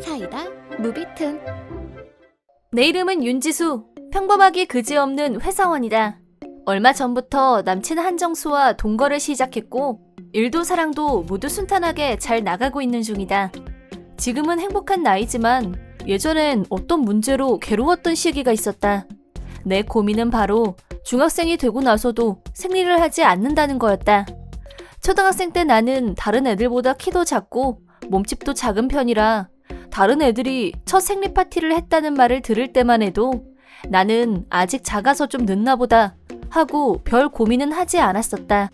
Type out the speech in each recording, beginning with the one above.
사이다 무비튼 내 이름은 윤지수. 평범하기 그지없는 회사원이다. 얼마 전부터 남친 한정수와 동거를 시작했고, 일도 사랑도 모두 순탄하게 잘 나가고 있는 중이다. 지금은 행복한 나이지만 예전엔 어떤 문제로 괴로웠던 시기가 있었다. 내 고민은 바로 중학생이 되고 나서도 생리를 하지 않는다는 거였다. 초등학생 때 나는 다른 애들보다 키도 작고 몸집도 작은 편이라 다른 애들이 첫 생리 파티를 했다는 말을 들을 때만 해도 나는 아직 작아서 좀 늦나 보다 하고 별 고민은 하지 않았었다.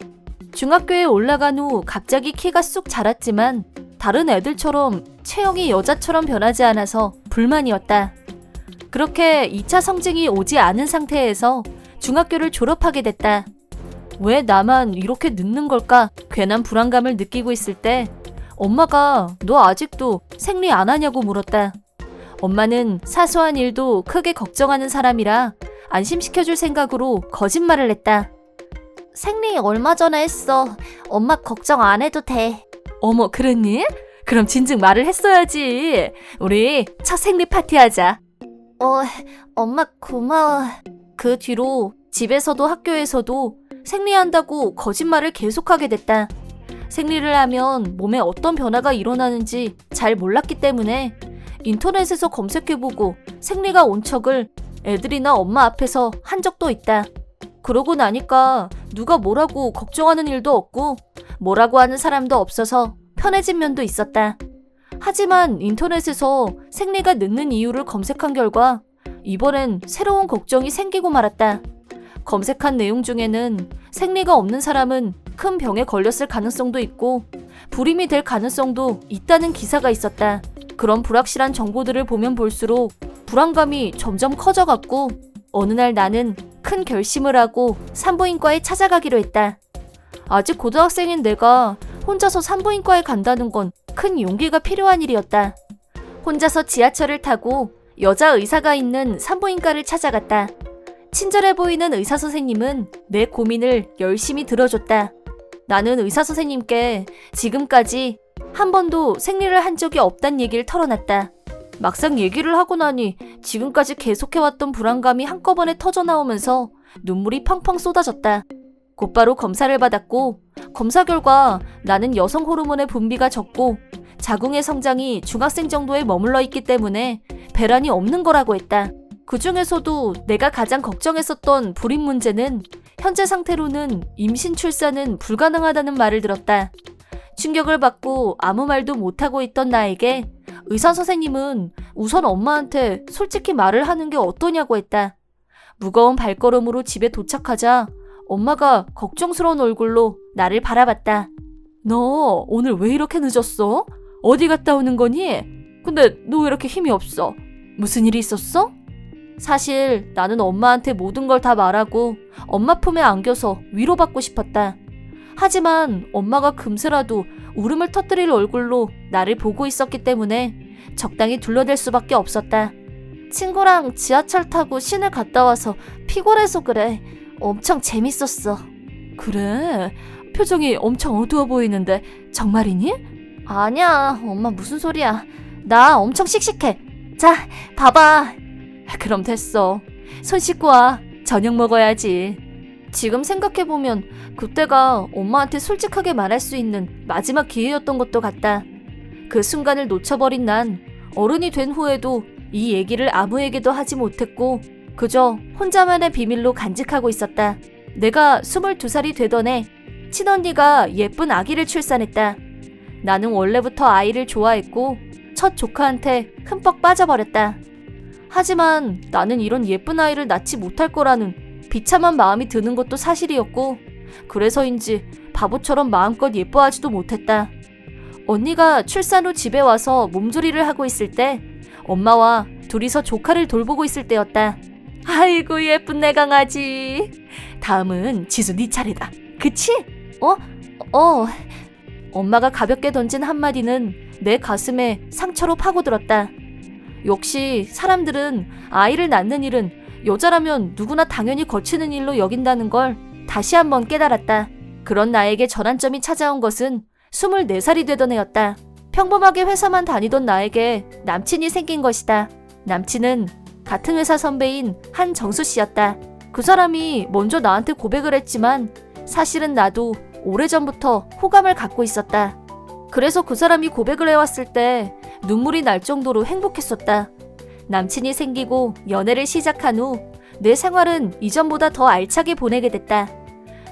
중학교에 올라간 후 갑자기 키가 쑥 자랐지만 다른 애들처럼 체형이 여자처럼 변하지 않아서 불만이었다. 그렇게 2차 성징이 오지 않은 상태에서 중학교를 졸업하게 됐다. 왜 나만 이렇게 늦는 걸까? 괜한 불안감을 느끼고 있을 때 엄마가 너 아직도 생리 안 하냐고 물었다. 엄마는 사소한 일도 크게 걱정하는 사람이라 안심시켜줄 생각으로 거짓말을 했다. 생리 얼마 전에 했어. 엄마 걱정 안 해도 돼. 어머, 그랬니? 그럼 진즉 말을 했어야지. 우리 첫 생리 파티 하자. 어, 엄마 고마워. 그 뒤로 집에서도 학교에서도 생리한다고 거짓말을 계속하게 됐다. 생리를 하면 몸에 어떤 변화가 일어나는지 잘 몰랐기 때문에 인터넷에서 검색해보고 생리가 온 척을 애들이나 엄마 앞에서 한 적도 있다. 그러고 나니까 누가 뭐라고 걱정하는 일도 없고 뭐라고 하는 사람도 없어서 편해진 면도 있었다. 하지만 인터넷에서 생리가 늦는 이유를 검색한 결과 이번엔 새로운 걱정이 생기고 말았다. 검색한 내용 중에는 생리가 없는 사람은 큰 병에 걸렸을 가능성도 있고 불임이 될 가능성도 있다는 기사가 있었다. 그런 불확실한 정보들을 보면 볼수록 불안감이 점점 커져갔고 어느 날 나는 큰 결심을 하고 산부인과에 찾아가기로 했다. 아직 고등학생인 내가 혼자서 산부인과에 간다는 건 큰 용기가 필요한 일이었다. 혼자서 지하철을 타고 여자 의사가 있는 산부인과를 찾아갔다. 친절해 보이는 의사 선생님은 내 고민을 열심히 들어줬다. 나는 의사 선생님께 지금까지 한 번도 생리를 한 적이 없단 얘기를 털어놨다. 막상 얘기를 하고 나니 지금까지 계속해왔던 불안감이 한꺼번에 터져나오면서 눈물이 펑펑 쏟아졌다. 곧바로 검사를 받았고 검사 결과 나는 여성 호르몬의 분비가 적고 자궁의 성장이 중학생 정도에 머물러 있기 때문에 배란이 없는 거라고 했다. 그 중에서도 내가 가장 걱정했었던 불임 문제는 현재 상태로는 임신 출산은 불가능하다는 말을 들었다. 충격을 받고 아무 말도 못하고 있던 나에게 의사 선생님은 우선 엄마한테 솔직히 말을 하는 게 어떠냐고 했다. 무거운 발걸음으로 집에 도착하자 엄마가 걱정스러운 얼굴로 나를 바라봤다. 너 오늘 왜 이렇게 늦었어? 어디 갔다 오는 거니? 근데 너 왜 이렇게 힘이 없어? 무슨 일이 있었어? 사실 나는 엄마한테 모든 걸 다 말하고 엄마 품에 안겨서 위로받고 싶었다. 하지만 엄마가 금세라도 울음을 터뜨릴 얼굴로 나를 보고 있었기 때문에 적당히 둘러댈 수밖에 없었다. 친구랑 지하철 타고 시내 갔다 와서 피곤해서 그래. 엄청 재밌었어. 그래? 표정이 엄청 어두워 보이는데 정말이니? 아니야, 엄마 무슨 소리야. 나 엄청 씩씩해. 자, 봐봐. 그럼 됐어. 손 씻고 와. 저녁 먹어야지. 지금 생각해보면 그때가 엄마한테 솔직하게 말할 수 있는 마지막 기회였던 것도 같다. 그 순간을 놓쳐버린 난 어른이 된 후에도 이 얘기를 아무에게도 하지 못했고 그저 혼자만의 비밀로 간직하고 있었다. 내가 22살이 되던 해 친언니가 예쁜 아기를 출산했다. 나는 원래부터 아이를 좋아했고 첫 조카한테 흠뻑 빠져버렸다. 하지만 나는 이런 예쁜 아이를 낳지 못할 거라는 비참한 마음이 드는 것도 사실이었고 그래서인지 바보처럼 마음껏 예뻐하지도 못했다. 언니가 출산 후 집에 와서 몸조리를 하고 있을 때 엄마와 둘이서 조카를 돌보고 있을 때였다. 아이고 예쁜 내 강아지. 다음은 지수 네 차례다. 그치? 어? 어. 엄마가 가볍게 던진 한마디는 내 가슴에 상처로 파고들었다. 역시 사람들은 아이를 낳는 일은 여자라면 누구나 당연히 거치는 일로 여긴다는 걸 다시 한번 깨달았다. 그런 나에게 전환점이 찾아온 것은 24살이 되던 해였다. 평범하게 회사만 다니던 나에게 남친이 생긴 것이다. 남친은 같은 회사 선배인 한정수 씨였다. 그 사람이 먼저 나한테 고백을 했지만 사실은 나도 오래전부터 호감을 갖고 있었다. 그래서 그 사람이 고백을 해왔을 때 눈물이 날 정도로 행복했었다. 남친이 생기고 연애를 시작한 후 내 생활은 이전보다 더 알차게 보내게 됐다.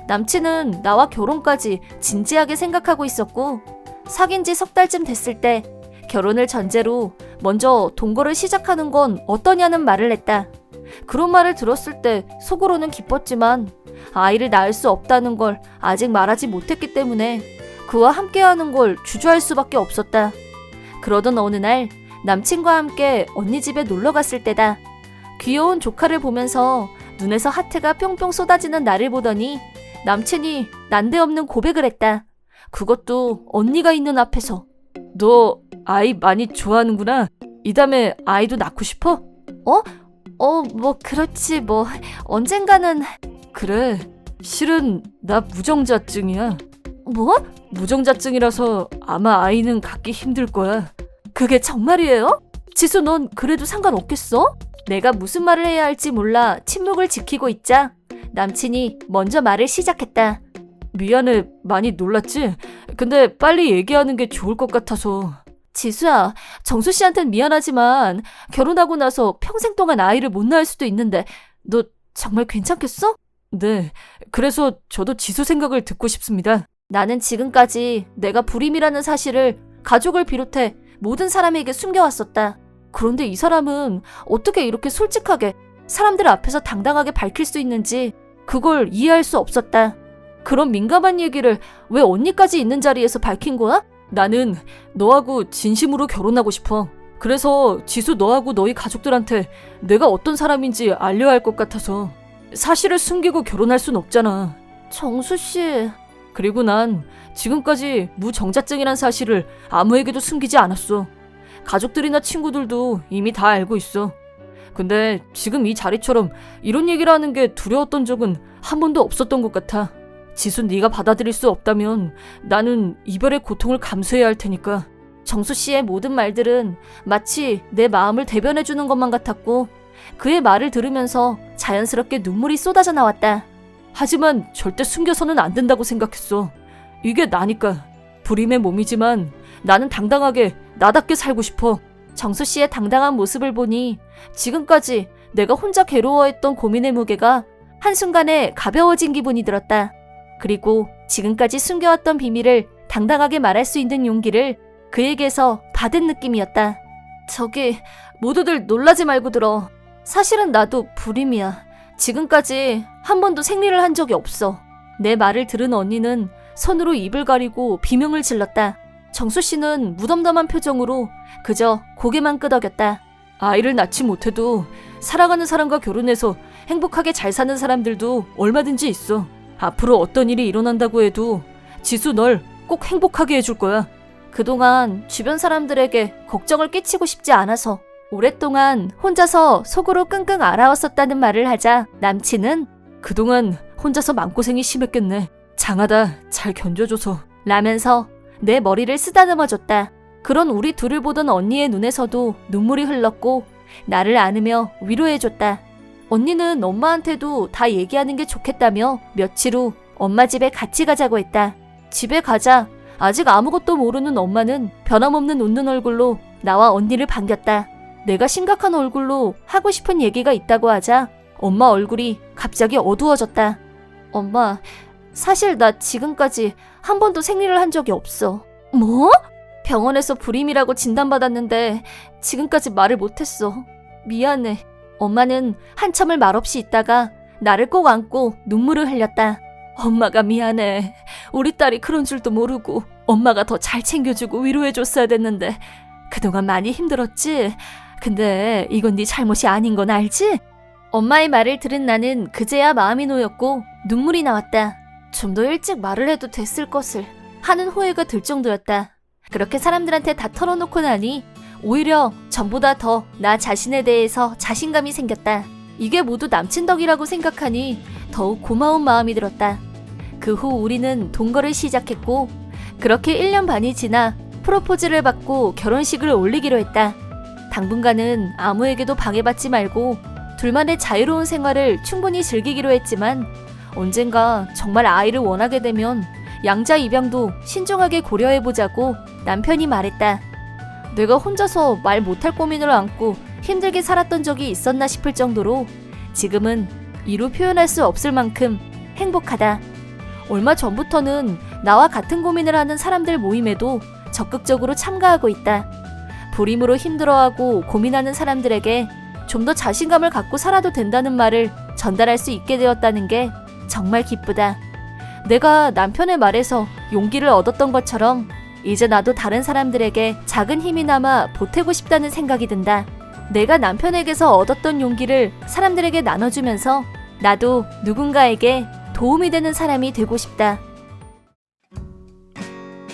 남친은 나와 결혼까지 진지하게 생각하고 있었고 사귄 지 석 달쯤 됐을 때 결혼을 전제로 먼저 동거를 시작하는 건 어떠냐는 말을 했다. 그런 말을 들었을 때 속으로는 기뻤지만 아이를 낳을 수 없다는 걸 아직 말하지 못했기 때문에 그와 함께하는 걸 주저할 수밖에 없었다. 그러던 어느 날 남친과 함께 언니 집에 놀러 갔을 때다. 귀여운 조카를 보면서 눈에서 하트가 뿅뿅 쏟아지는 나를 보더니 남친이 난데없는 고백을 했다. 그것도 언니가 있는 앞에서. 너 아이 많이 좋아하는구나. 이 다음에 아이도 낳고 싶어? 어? 어, 뭐 그렇지 뭐 언젠가는 그래. 실은 나 무정자증이야. 뭐? 무정자증이라서 아마 아이는 갖기 힘들 거야. 그게 정말이에요? 지수 넌 그래도 상관없겠어? 내가 무슨 말을 해야 할지 몰라 침묵을 지키고 있자 남친이 먼저 말을 시작했다. 미안해, 많이 놀랐지? 근데 빨리 얘기하는 게 좋을 것 같아서. 지수야, 정수 씨한텐 미안하지만 결혼하고 나서 평생 동안 아이를 못 낳을 수도 있는데 너 정말 괜찮겠어? 네, 그래서 저도 지수 생각을 듣고 싶습니다. 나는 지금까지 내가 불임이라는 사실을 가족을 비롯해 모든 사람에게 숨겨왔었다. 그런데 이 사람은 어떻게 이렇게 솔직하게 사람들 앞에서 당당하게 밝힐 수 있는지 그걸 이해할 수 없었다. 그런 민감한 얘기를 왜 언니까지 있는 자리에서 밝힌 거야? 나는 너하고 진심으로 결혼하고 싶어. 그래서 지수 너하고 너희 가족들한테 내가 어떤 사람인지 알려야 할 것 같아서 사실을 숨기고 결혼할 순 없잖아. 정수 씨. 그리고 난 지금까지 무정자증이란 사실을 아무에게도 숨기지 않았어. 가족들이나 친구들도 이미 다 알고 있어. 근데 지금 이 자리처럼 이런 얘기를 하는 게 두려웠던 적은 한 번도 없었던 것 같아. 지수 네가 받아들일 수 없다면 나는 이별의 고통을 감수해야 할 테니까. 정수 씨의 모든 말들은 마치 내 마음을 대변해 주는 것만 같았고 그의 말을 들으면서 자연스럽게 눈물이 쏟아져 나왔다. 하지만 절대 숨겨서는 안 된다고 생각했어. 이게 나니까. 불임의 몸이지만 나는 당당하게 나답게 살고 싶어. 정수 씨의 당당한 모습을 보니 지금까지 내가 혼자 괴로워했던 고민의 무게가 한순간에 가벼워진 기분이 들었다. 그리고 지금까지 숨겨왔던 비밀을 당당하게 말할 수 있는 용기를 그에게서 받은 느낌이었다. 저기 모두들 놀라지 말고 들어. 사실은 나도 불임이야. 지금까지 한 번도 생리를 한 적이 없어. 내 말을 들은 언니는 손으로 입을 가리고 비명을 질렀다. 정수 씨는 무덤덤한 표정으로 그저 고개만 끄덕였다. 아이를 낳지 못해도 사랑하는 사람과 결혼해서 행복하게 잘 사는 사람들도 얼마든지 있어. 앞으로 어떤 일이 일어난다고 해도 지수 널 꼭 행복하게 해줄 거야. 그동안 주변 사람들에게 걱정을 끼치고 싶지 않아서 오랫동안 혼자서 속으로 끙끙 앓아왔었다는 말을 하자 남친은 그동안 혼자서 마음고생이 심했겠네. 장하다. 잘 견뎌줘서. 라면서 내 머리를 쓰다듬어 줬다. 그런 우리 둘을 보던 언니의 눈에서도 눈물이 흘렀고 나를 안으며 위로해 줬다. 언니는 엄마한테도 다 얘기하는 게 좋겠다며 며칠 후 엄마 집에 같이 가자고 했다. 집에 가자. 아직 아무것도 모르는 엄마는 변함없는 웃는 얼굴로 나와 언니를 반겼다. 내가 심각한 얼굴로 하고 싶은 얘기가 있다고 하자 엄마 얼굴이 갑자기 어두워졌다. 엄마, 사실 나 지금까지 한 번도 생리를 한 적이 없어. 뭐? 병원에서 불임이라고 진단받았는데 지금까지 말을 못했어. 미안해. 엄마는 한참을 말없이 있다가 나를 꼭 안고 눈물을 흘렸다. 엄마가 미안해. 우리 딸이 그런 줄도 모르고 엄마가 더 잘 챙겨주고 위로해줬어야 됐는데 그동안 많이 힘들었지? 근데 이건 네 잘못이 아닌 건 알지? 엄마의 말을 들은 나는 그제야 마음이 놓였고 눈물이 나왔다. 좀 더 일찍 말을 해도 됐을 것을 하는 후회가 들 정도였다. 그렇게 사람들한테 다 털어놓고 나니 오히려 전보다 더 나 자신에 대해서 자신감이 생겼다. 이게 모두 남친 덕이라고 생각하니 더욱 고마운 마음이 들었다. 그 후 우리는 동거를 시작했고 그렇게 1년 반이 지나 프로포즈를 받고 결혼식을 올리기로 했다. 당분간은 아무에게도 방해받지 말고 둘만의 자유로운 생활을 충분히 즐기기로 했지만 언젠가 정말 아이를 원하게 되면 양자 입양도 신중하게 고려해보자고 남편이 말했다. 내가 혼자서 말 못할 고민을 안고 힘들게 살았던 적이 있었나 싶을 정도로 지금은 이루 표현할 수 없을 만큼 행복하다. 얼마 전부터는 나와 같은 고민을 하는 사람들 모임에도 적극적으로 참가하고 있다. 불임으로 힘들어하고 고민하는 사람들에게 좀 더 자신감을 갖고 살아도 된다는 말을 전달할 수 있게 되었다는 게 정말 기쁘다. 내가 남편의 말에서 용기를 얻었던 것처럼 이제 나도 다른 사람들에게 작은 힘이나마 보태고 싶다는 생각이 든다. 내가 남편에게서 얻었던 용기를 사람들에게 나눠주면서 나도 누군가에게 도움이 되는 사람이 되고 싶다.